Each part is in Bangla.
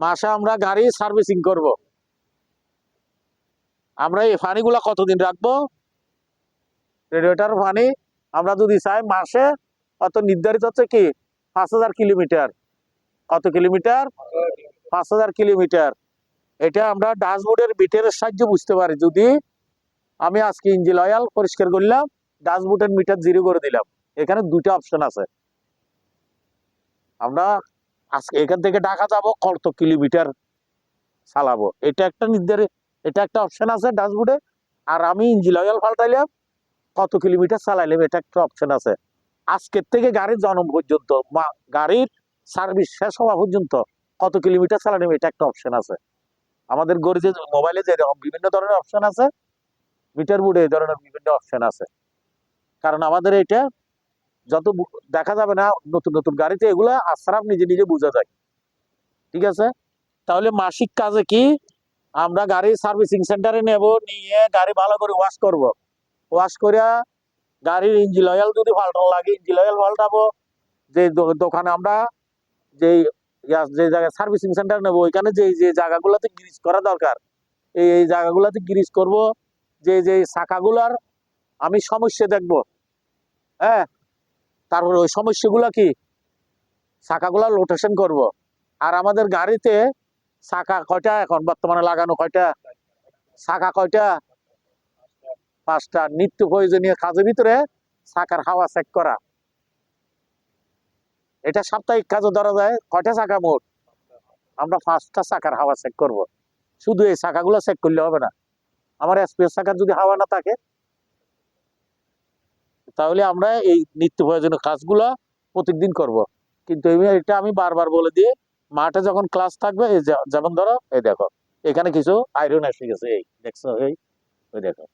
মাসে আমরা গাড়ি সার্ভিসিং করব। আমরা এই পানিগুলা কতদিন রাখব? রেডিয়েটার পানি আমরা যদি চাই মাসে, অত নির্ধারিত হচ্ছে কি? পাঁচ হাজার কিলোমিটার। কত কিলোমিটার? পাঁচ হাজার কিলোমিটার। এটা আমরা ড্যাশবোর্ডের মিটারের সাহায্যে বুঝতে পারি। যদি আমি আজকে ইঞ্জিন অয়েল পরিষ্কার করলাম, ড্যাশবোর্ডের মিটার জিরো করে দিলাম। এখানে দুটো অপশন আছে। আমরা আজকে এখান থেকে ঢাকা যাব, কত কিলোমিটার চালাবো? এটা একটা নির্ধারিত এটা একটা অপশন আছে ড্যাশবোর্ডে আর আমি ইঞ্জিন অয়েল পাল্টাইলাম, কত কিলোমিটার চালাইলাম, এটা একটা অপশন আছে। আজকের থেকে গাড়ির জন্ম পর্যন্ত গাড়ির সার্ভিস শেষ হওয়া পর্যন্ত কত কিলোমিটার চালালাম এটা একটা অপশন আছে। আমাদের গড়িতে মোবাইলে যেরকম বিভিন্ন ধরনের অপশন আছে মিটার বোর্ডে এই ধরনের বিভিন্ন অপশন আছে। কারণ আমাদের এটা যত দেখা যাবে না, নতুন নতুন গাড়িতে এগুলো আশ্রাম নিজে নিজে বোঝা যায় ঠিক আছে? তাহলে মাসিক কাজে কি? আমরা গাড়ি সার্ভিসিং সেন্টারে নেব, নিয়ে গাড়ি ভালো করে ওয়াশ করব। ওয়াশ করে গাড়ির ইঞ্জিন অয়েল যদি পাল্টানো লাগে ইঞ্জিন অয়েল পাল্টাবো যে দোকানে আমরা যে যে জায়গায় সার্ভিসিং সেন্টার নেব, ওইখানে যে যে জায়গাগুলোতে গ্রিজ করা দরকার, এই এই জায়গাগুলোতে গ্রিজ করব। যে যে শাখাগুলার আমি সমস্যা দেখব। হ্যাঁ? তারপর ওই সমস্যাগুলো কি? শাখাগুলো লোটেশন করব। আর আমাদের গাড়িতে শাখা কয়টা এখন? বর্তমানে লাগানো কয়টা? শাখা কয়টা? পাঁচটা। নিত্য প্রয়োজনীয় কাজের ভিতরে শাখার হাওয়া চেক করা। এটা সাপ্তাহিক কাজে ধরা যায়। কয়টা শাখা মোট? আমরা পাঁচটা শাখার হাওয়া চেক করব। শুধু এই শাখাগুলো চেক করলে হবে না। আমার এসপিএস শাখার যদি হাওয়া না থাকে তাহলে আমরা এই নিত্য প্রয়োজনীয় কাজগুলো প্রত্যেকদিন করব। কিন্তু এটা আমি বারবার বলে দিয়ে মাঠে যখন ক্লাস থাকবে, এই যেমন ধরো, এই দেখো, এখানে কিছু আয়রন এসে গেছে, এই দেখছ, এই, ওই দেখো।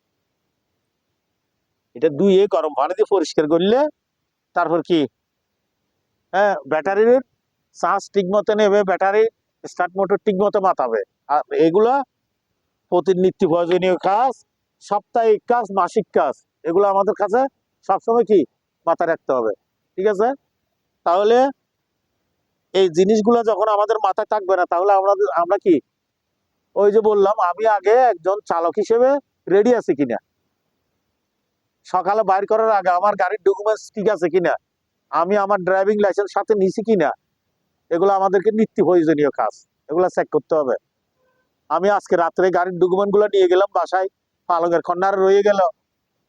এটা দুই এ গরম পানি দিয়ে পরিষ্কার করলে তারপর কি? হ্যাঁ ব্যাটারির চার্জ ঠিক মতো নেবে ব্যাটারি স্টার্ট মোটর ঠিক মতো মাতাবে আর এগুলা প্রতি নিত্য প্রয়োজনীয় কাজ, সাপ্তাহিক কাজ, মাসিক কাজ, এগুলো আমাদের কাছে সবসময় কি মাথায় রাখতে হবে, ঠিক আছে? তাহলে এই জিনিসগুলো যখন আমাদের মাথায় থাকবে না, তাহলে আমরা আমরা কি? ওই যে বললাম, আমি আগে একজন চালক হিসেবে রেডি আছি কিনা? সকালে বাইর করার আগে আমার গাড়ির ডকুমেন্টস ঠিক আছে কিনা? আমি আমার ড্রাইভিং লাইসেন্স সাথে নিছি কিনা? এগুলো আমাদেরকে নিত্য প্রয়োজনীয় কাজ, এগুলো চেক করতে হবে। আমি আজকে রাত্রে গাড়ির ডকুমেন্টগুলো নিয়ে গেলাম, বাসায় পালঙের খন্ডারে রয়ে গেল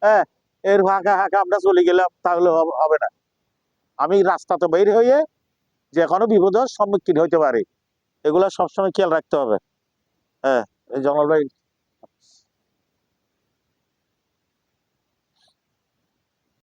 হ্যাঁ? এর হাঁকা হাঁকা আমরা চলে গেলাম, তাহলে হবে না। আমি রাস্তা তো বের হয়ে যে কোনো বিপদের সম্মুখীন হইতে পারি। এগুলো সবসময় খেয়াল রাখতে হবে। হ্যাঁ এই জঙ্গল ভাই